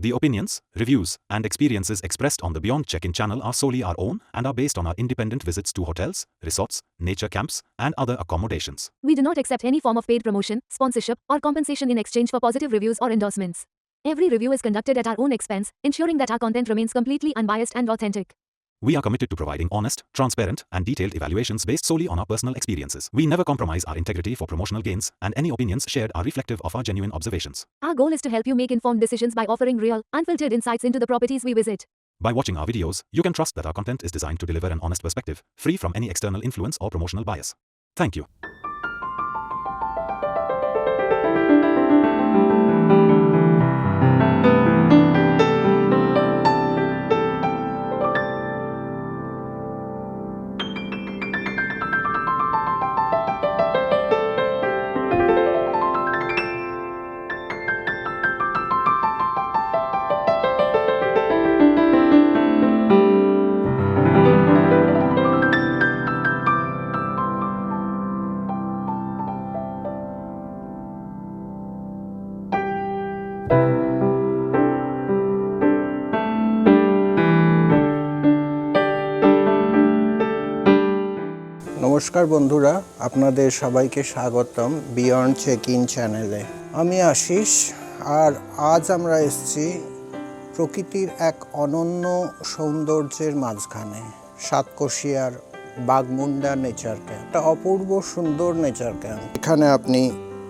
The opinions, reviews, and experiences expressed on the Beyond Check In channel are solely our own and are based on our independent visits to hotels, resorts, nature camps, and other accommodations. We do not accept any form of paid promotion, sponsorship, or compensation in exchange for positive reviews or endorsements. Every review is conducted at our own expense, ensuring that our content remains completely unbiased and authentic. We are committed to providing honest, transparent, and detailed evaluations based solely on our personal experiences. We never compromise our integrity for promotional gains, and any opinions shared are reflective of our genuine observations. Our goal is to help you make informed decisions by offering real, unfiltered insights into the properties we visit. By watching our videos, you can trust that our content is designed to deliver an honest perspective, free from any external influence or promotional bias. Thank you. নমস্কার বন্ধুরা, আপনাদের সবাইকে স্বাগতম beyond check in চ্যানেলে আমি আশিস, আর আজ আমরা এসেছি প্রকৃতির এক অনন্য সৌন্দর্যের মাঝখানে, সাতকোশিয়ার বাগমুন্ডা নেচার ক্যাম্প একটা অপূর্ব সুন্দর নেচার ক্যাম্প এখানে আপনি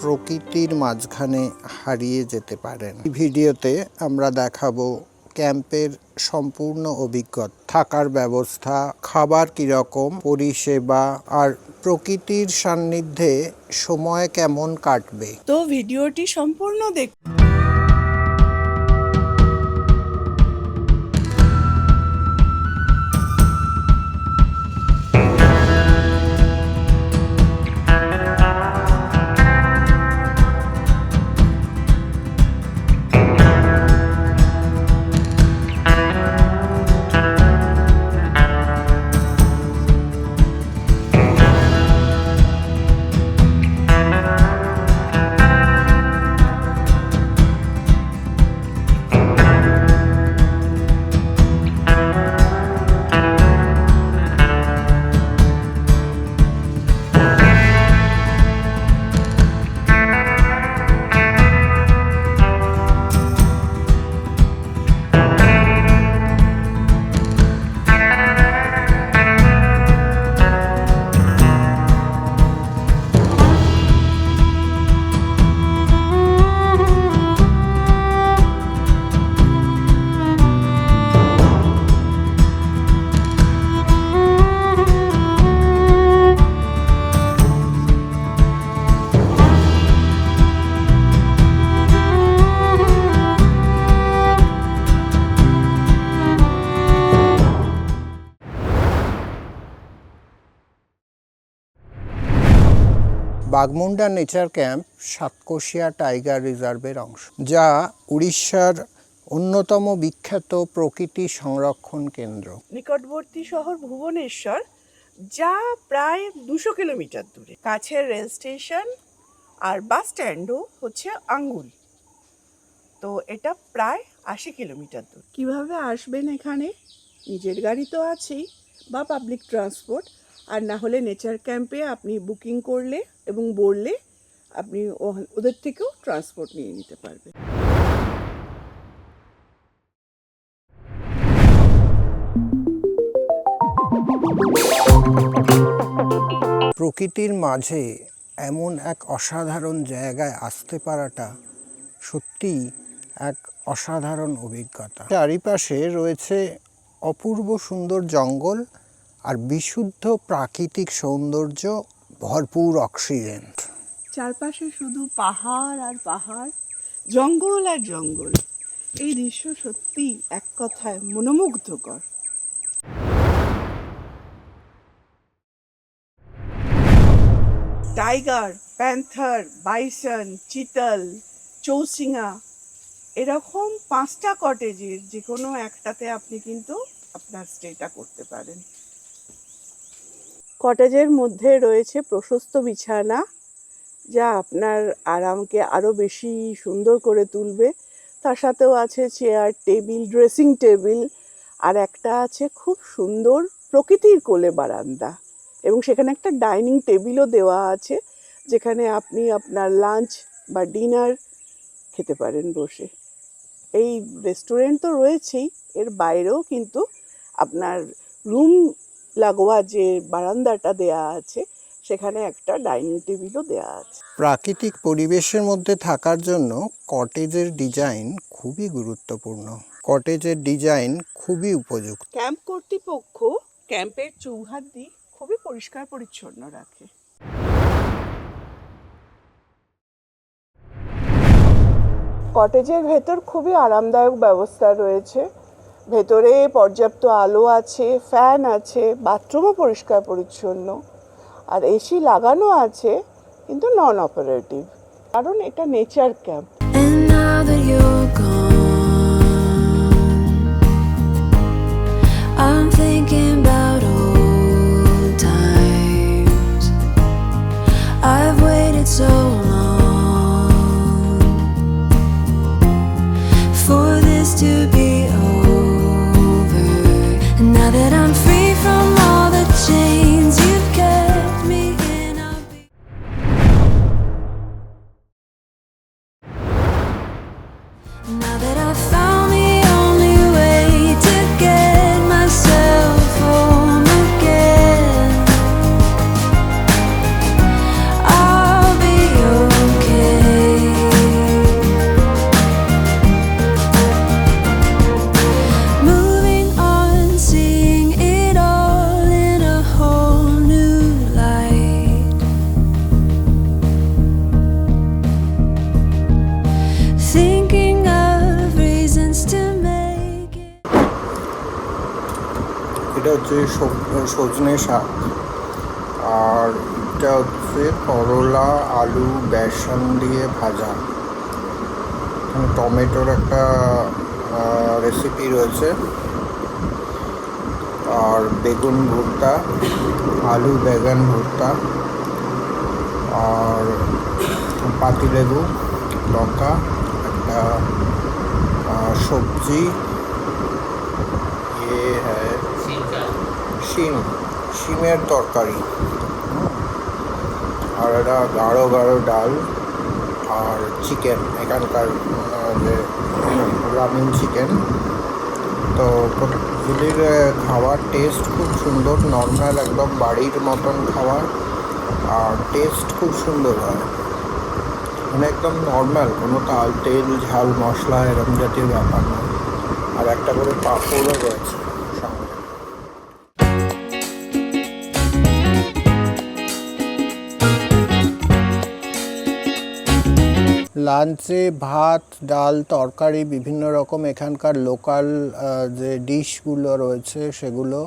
প্রকৃতির মাঝখানে হারিয়ে যেতে পারেন। ভিডিওতে আমরা দেখাবো ক্যাম্পের সম্পূর্ণ অভিজ্ঞতা থাকার ব্যবস্থা, খাবার কীরকম, পরিষেবা আর প্রকৃতির সান্নিধ্যে সময় কেমন কাটবে? তো ভিডিওটি সম্পূর্ণ দেখ Bagmunda nature camp Satkosia tiger রিজার্ভের অংশ, যা উড়িষ্যার অন্যতম বিখ্যাত প্রকৃতি সংরক্ষণ কেন্দ্র। নিকটবর্তী শহর ভুবনেশ্বর, যা প্রায় দুশো কিলোমিটার দূরে। কাছের রেল স্টেশন আর বাস স্ট্যান্ডও হচ্ছে আঙ্গুল। তো এটা প্রায় আশি কিলোমিটার দূর। কীভাবে আসবেন এখানে? নিজের গাড়ি তো আছেই, বা পাবলিক ট্রান্সপোর্ট আর না হলে নেচার ক্যাম্পে আপনি বুকিং করলে এবং বললে আপনি ওদের থেকেও ট্রান্সপোর্ট নিয়ে নিতে পারবেন। প্রকৃতির মাঝে এমন এক অসাধারণ জায়গায় আসতে পারাটা সত্যিই এক অসাধারণ অভিজ্ঞতা। চারিপাশে রয়েছে অপূর্ব সুন্দর জঙ্গল আর বিশুদ্ধ প্রাকৃতিক সৌন্দর্য ভরপুর অক্সিজেন। চারপাশে শুধু পাহাড় আর পাহাড়, জঙ্গল আর জঙ্গল। এই দৃশ্য সত্যি এক কথায় মনোমুগ্ধকর। টাইগার, প্যান্থার, বাইসন, চিতল, চৌসিঙা, এরকম পাঁচটা কটেজের যে কোনো একটাতে আপনি কিন্তু আপনার স্টেটা করতে পারেন। কটেজের মধ্যে রয়েছে প্রশস্ত বিছানা, যা আপনার আরামকে আরও বেশি সুন্দর করে তুলবে। তার সাথেও আছে চেয়ার, টেবিল, ড্রেসিং টেবিল, আর একটা আছে খুব সুন্দর প্রকৃতির কোলে বারান্দা। এবং সেখানে একটা ডাইনিং টেবিলও দেওয়া আছে, যেখানে আপনি আপনার লাঞ্চ বা ডিনার খেতে পারেন বসে। এই রেস্টুরেন্ট তো রয়েছেই, এর বাইরেও কিন্তু আপনার রুম লাগোয়া যে বারান্দাটা দেয়া আছে সেখানে একটা ডাইনিং টেবিলও দেয়া আছে। প্রাকৃতিক পরিবেশের মধ্যে থাকার জন্য কটেজের ডিজাইন খুবই গুরুত্বপূর্ণ। কটেজের ডিজাইন খুবই উপযুক্ত। ক্যাম্প কর্তৃপক্ষ ক্যাম্পের চৌহাদ্দি খুবই পরিষ্কার পরিচ্ছন্ন রাখে। কটেজের ভেতর খুবই আরামদায়ক ব্যবস্থা রয়েছে। ভেতরে পর্যাপ্ত আলো আছে, ফ্যান আছে, বাথরুমও পরিষ্কার পরিচ্ছন্ন। আর এসি লাগানো আছে, কিন্তু নন অপারেটিভ কারণ এটা nature camp And that I'm এটা হচ্ছে সজনে শাক। আর এটা হচ্ছে করলা, আলু, বেসন দিয়ে ভাজা। টমেটোর একটা রেসিপি রয়েছে। আর বেগুন ভর্তা, আলু বেগুন ভর্তা, আর পাতিলেবু, লঙ্কা, একটা সবজি শিম শিমের তরকারি। আর একটা গাঢ় গাঢ় ডাল আর চিকেন এখানকার যে গ্রামীণ চিকেন তো প্রতিদিনের খাওয়ার টেস্ট খুব সুন্দর নর্মাল একদম বাড়ির মতন খাবার আর টেস্ট খুব সুন্দর হয়। মানে একদম নর্মাল কোনো তাল তেল, ঝাল, মশলা এরকম জাতীয় ব্যাপার নয়। আর একটা করে পাঁপড়ও রয়েছে। লাঞ্চে ভাত, ডাল, তরকারি, বিভিন্ন রকম এখানকার লোকাল যে ডিশগুলো রয়েছে সেগুলো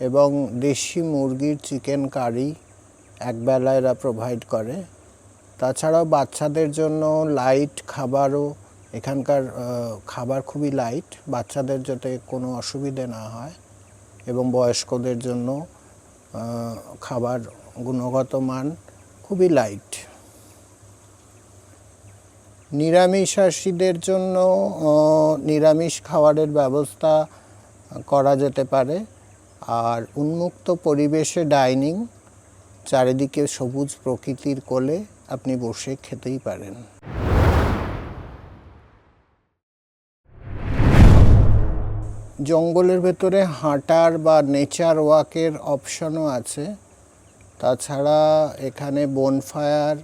এবং দেশি মুরগির চিকেন কারি একবেলা এরা প্রোভাইড করে। তাছাড়াও বাচ্চাদের জন্য লাইট খাবারও এখানকার খাবার খুবই লাইট বাচ্চাদের যাতে কোনো অসুবিধে না হয় এবং বয়স্কদের জন্য খাবার গুণগত মান খুবই লাইট নিরামিষাশীদের জন্য নিরামিষ খাবারের ব্যবস্থা করা যেতে পারে। আর উন্মুক্ত পরিবেশে ডাইনিং, চারিদিকে সবুজ প্রকৃতির কোলে আপনি বসে খেতেই পারেন। জঙ্গলের ভেতরে হাঁটার বা নেচার ওয়াকের অপশনও আছে। তাছাড়া এখানে বনফায়ার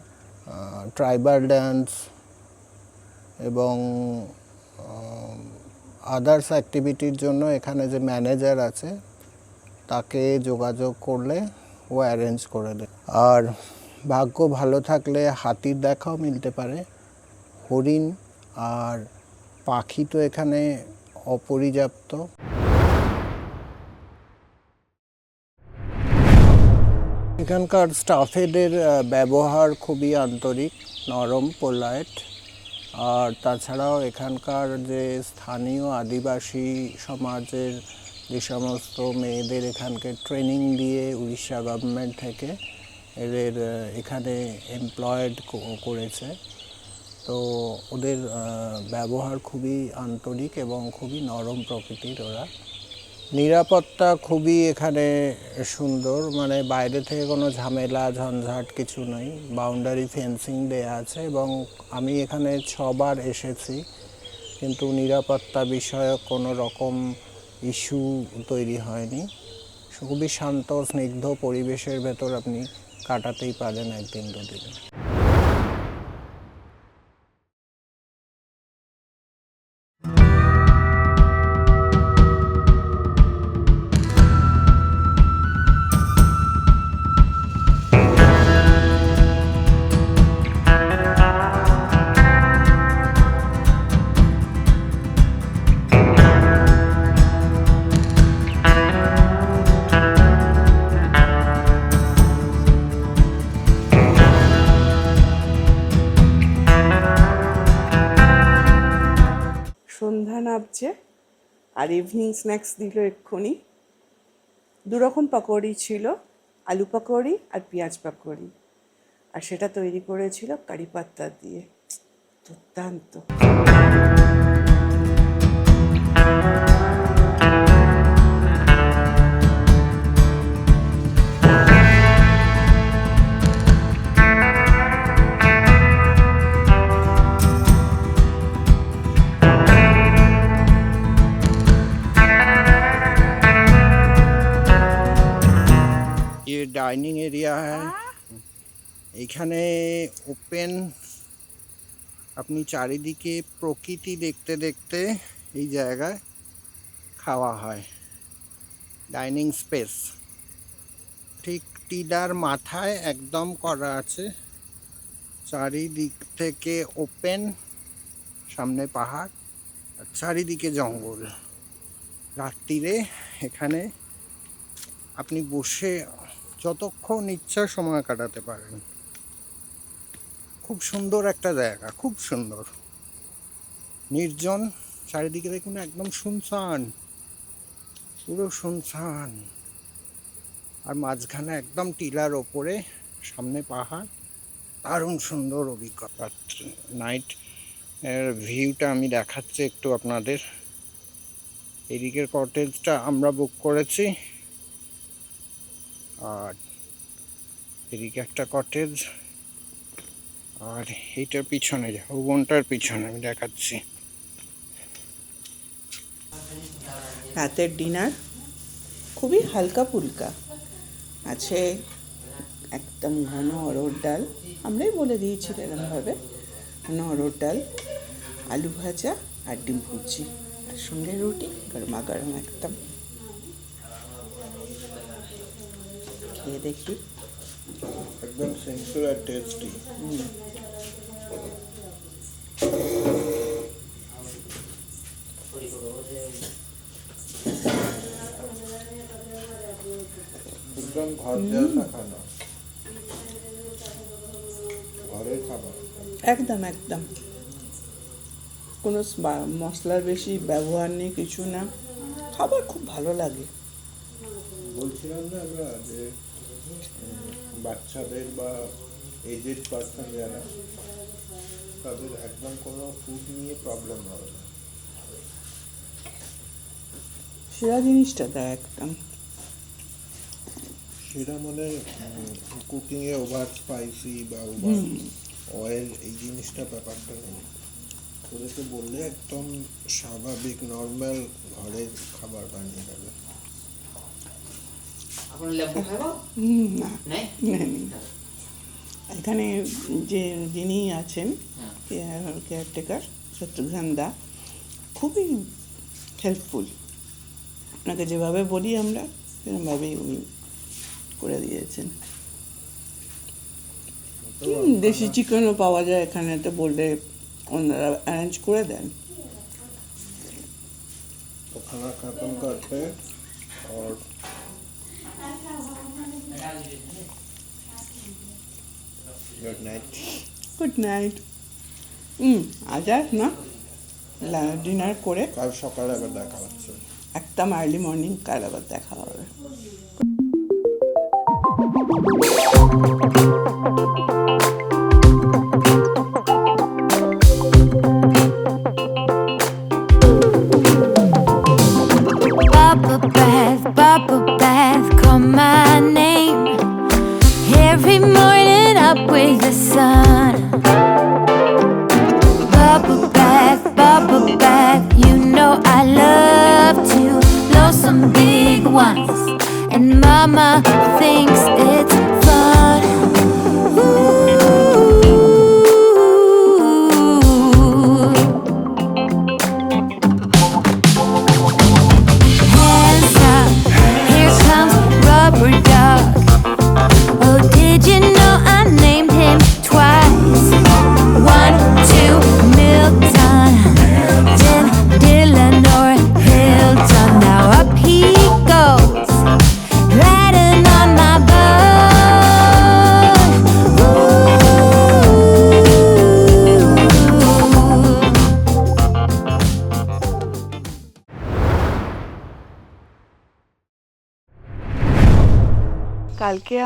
ট্রাইবাল ড্যান্স এবং আদার্স অ্যাক্টিভিটির জন্য এখানে যে ম্যানেজার আছে, তাকে যোগাযোগ করলে ও অ্যারেঞ্জ করে দেয়। আর ভাগ্য ভালো থাকলে হাতির দেখাও মিলতে পারে। হরিণ আর পাখি তো এখানে অপর্যাপ্ত। এখানকার স্টাফেদের ব্যবহার খুবই আন্তরিক, নরম পোলাইট আর তাছাড়াও এখানকার যে স্থানীয় আদিবাসী সমাজের যে সমস্ত মেয়েদের এখানকে ট্রেনিং দিয়ে উড়িষ্যা গভর্নমেন্ট থেকে এদের এখানে এমপ্লয়েড করেছে। তো ওদের ব্যবহার খুবই আন্তরিক এবং খুবই নরম প্রকৃতির ওরা। নিরাপত্তা খুবই এখানে সুন্দর মানে বাইরে থেকে কোনো ঝামেলা, ঝঞ্ঝাট কিছু নেই। বাউন্ডারি ফেন্সিং দেয়া আছে এবং আমি এখানে ছবার এসেছি, কিন্তু নিরাপত্তা বিষয়ক কোনো রকম ইস্যু তৈরি হয়নি। খুবই শান্ত, স্নিগ্ধ পরিবেশের ভেতর আপনি কাটাতেই পারেন একদিন দুদিন। আর ইভিনিং স্ন্যাক্স দিল এক্ষুনি। দুরকম পকৌড়ি ছিল, আলু পকৌড়ি আর পেঁয়াজ পকৌড়ি। আর সেটা তৈরি করেছিল কারি পাত্তা দিয়ে। দুর্দান্ত। এখানে ওপেন আপনি চারিদিকে প্রকৃতি দেখতে দেখতে এই জায়গায় খাওয়া হয়। ডাইনিং স্পেস ঠিক টিডার মাথায় একদম করা আছে। চারিদিক থেকে ওপেন সামনে পাহাড়, আর চারিদিকে জঙ্গল। রাত্রিরে এখানে আপনি বসে যতক্ষণ ইচ্ছা সময় কাটাতে পারেন। খুব সুন্দর একটা জায়গা, খুব সুন্দর। নির্জন, চারিদিকে দেখুন একদম শুনশান, পুরো শুনশান। আর মাঝখানে একদম টিলার ওপরে, সামনে পাহাড়, দারুণ সুন্দর অভিজ্ঞতা। নাইট, এর ভিউটা আমি দেখাচ্ছি একটু আপনাদের। এদিকের কটেজটা আমরা বুক করেছি। আর এদিকে একটা কটেজ। আর এইটার পিছনে ভবনটার পিছনে, আমি দেখাচ্ছি। রাতের ডিনার খুবই হালকা ফুলকা। আছে একদম ঘন অরড় ডাল, আমরাই বলে দিয়েছি এরকমভাবে ঘন অরড় ডাল, আলু ভাজা আর ডিম ভুজি আর সঙ্গে রুটি, গরমা গরম একদম। খেয়ে দেখি। একদম সিম্পল আর টেস্টি একদম ঘর জেসা খানা ঘরের খাবার। একদম একদম। কোনো মশলার বেশি ব্যবহার নেই কিছু না। খাবার খুব ভালো লাগে। বলছিলাম না আমরা যে বাচ্চাদের বা এজেড পার্সন যারা তাদের একদম কোনো ফুড নিয়ে প্রবলেম হবে না। সেরা জিনিসটা দেয় একদম। সেটা মানে কুকিংয়ে ওভার স্পাইসি বা ওভার অয়েল এই জিনিসটা ব্যাপারটা নেই। ওদেরকে বললে একদম স্বাভাবিক নর্মাল ঘরের খাবার বানিয়ে দেবে। এখন লেবু না। এখানে যে যিনি আছেন হ্যাঁ। কেয়ারটেকার শত্রুঘ্ন দা খুবই হেল্পফুল আপনাকে যেভাবে বলি আমরা সেরকমভাবেই উনি করে দিয়েছেন। দেশি চিকেনও পাওয়া যায় এখানে তো বললে ওনারা অ্যারেঞ্জ করে দেন। Good night good night hmm Azad না? ডিনার করে কাল সকালে আবার দেখা হচ্ছে। একদম আর্লি মর্নিং কাল আবার দেখা হবে।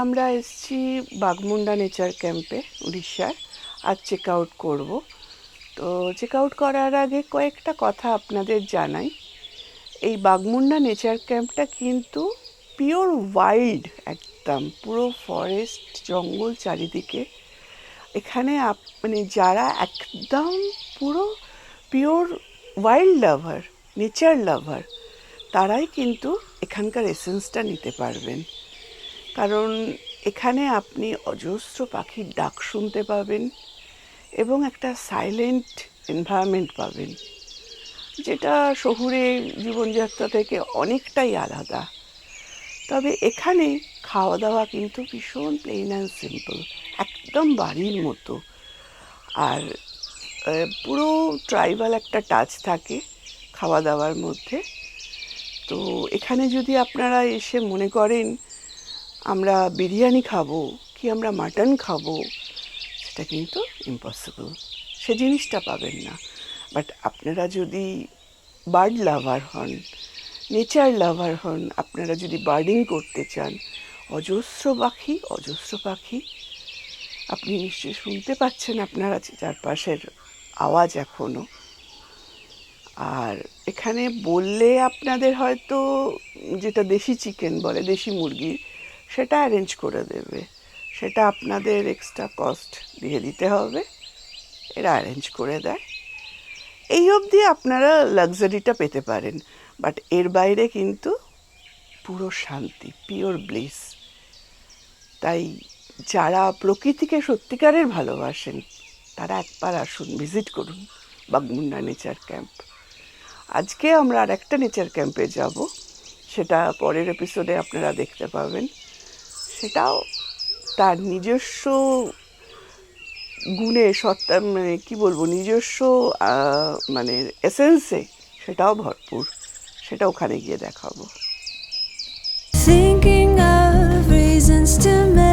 আমরা এসেছি বাগমুন্ডা নেচার ক্যাম্পে উড়িষ্যার আজ চেক আউট করব। তো চেক আউট করার আগে কয়েকটা কথা আপনাদের জানাই। এই বাগমুন্ডা নেচার ক্যাম্পটা কিন্তু পিওর ওয়াইল্ড একদম, পুরো ফরেস্ট জঙ্গল চারিদিকে। এখানে আপ মানে যারা একদম পুরো pure wild lover nature lover তারাই কিন্তু এখানকার এসেন্সটা নিতে পারবেন। কারণ এখানে আপনি অজস্র পাখির ডাক শুনতে পাবেন এবং একটা সাইলেন্ট এনভায়রনমেন্ট পাবেন, যেটা শহুরে জীবনযাত্রা থেকে অনেকটাই আলাদা। তবে এখানে খাওয়া দাওয়া কিন্তু ভীষণ প্লেন অ্যান্ড সিম্পল একদম বাড়ির মতো। আর পুরো ট্রাইবাল একটা টাচ থাকে খাওয়া দাওয়ার মধ্যে। তো এখানে যদি আপনারা এসে মনে করেন আমরা বিরিয়ানি খাব কি আমরা মাটন খাব, সেটা কিন্তু ইম্পসিবল সে জিনিসটা পাবেন না। বাট আপনারা যদি বার্ড লাভার হন নেচার লাভার হন, আপনারা যদি বার্ডিং করতে চান, অজস্র পাখি অজস্র পাখি, আপনি নিশ্চয়ই শুনতে পাচ্ছেন আপনারা চারপাশের আওয়াজ এখনও আর এখানে বললে আপনাদের হয়তো যেটা দেশি চিকেন বলে, দেশি মুরগি সেটা অ্যারেঞ্জ করে দেবে। সেটা আপনাদের এক্সট্রা কস্ট দিয়ে দিতে হবে। এরা অ্যারেঞ্জ করে দেয়। এই অবধি আপনারা লাক্সারিটা পেতে পারেন। বাট এর বাইরে কিন্তু পুরো শান্তি পিওর ব্লিস তাই যারা প্রকৃতিকে সত্যিকারের ভালোবাসেন, তারা একবার আসুন ভিজিট করুন বাগমুন্ডা নেচার ক্যাম্প আজকে আমরা আর একটা নেচার ক্যাম্পে যাব। সেটা পরের এপিসোডে আপনারা দেখতে পাবেন। সেটাও তার নিজস্ব গুণে সত্তা মানে কী বলব, নিজস্ব মানে এসেন্সে সেটাও ভরপুর। সেটা ওখানে গিয়ে দেখাবো। Thinking of reasons to make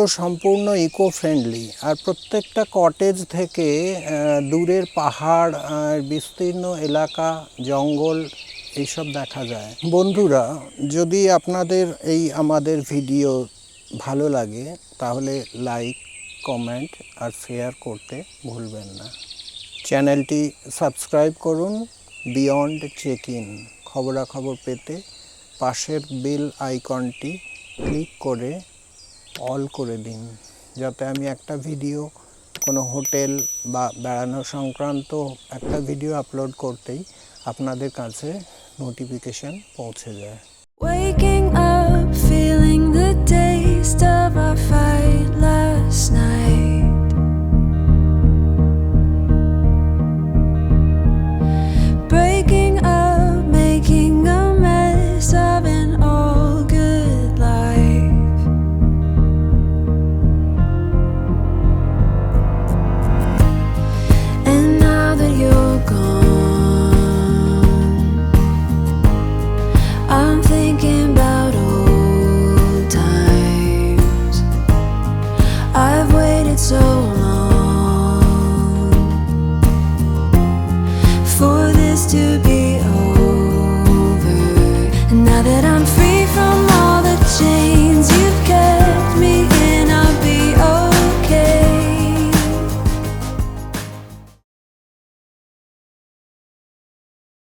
কটেজগুলো সম্পূর্ণ ইকো ফ্রেন্ডলি আর প্রত্যেকটা কটেজ থেকে দূরের পাহাড় বিস্তীর্ণ এলাকা, জঙ্গল এইসব দেখা যায়। বন্ধুরা, যদি আপনাদের এই আমাদের ভিডিও ভালো লাগে, তাহলে লাইক কমেন্ট আর শেয়ার করতে ভুলবেন না। চ্যানেলটি সাবস্ক্রাইব করুন বিয়ন্ড চেক ইন খবরাখবর পেতে পাশের বেল আইকনটি ক্লিক করে অল করে দিন যাতে আমি একটা ভিডিও কোনো হোটেল বা বেড়ানো সংক্রান্ত একটা ভিডিও আপলোড করতেই আপনাদের কাছে নোটিফিকেশন পৌঁছে যায়। Waking up, feeling the taste of our fight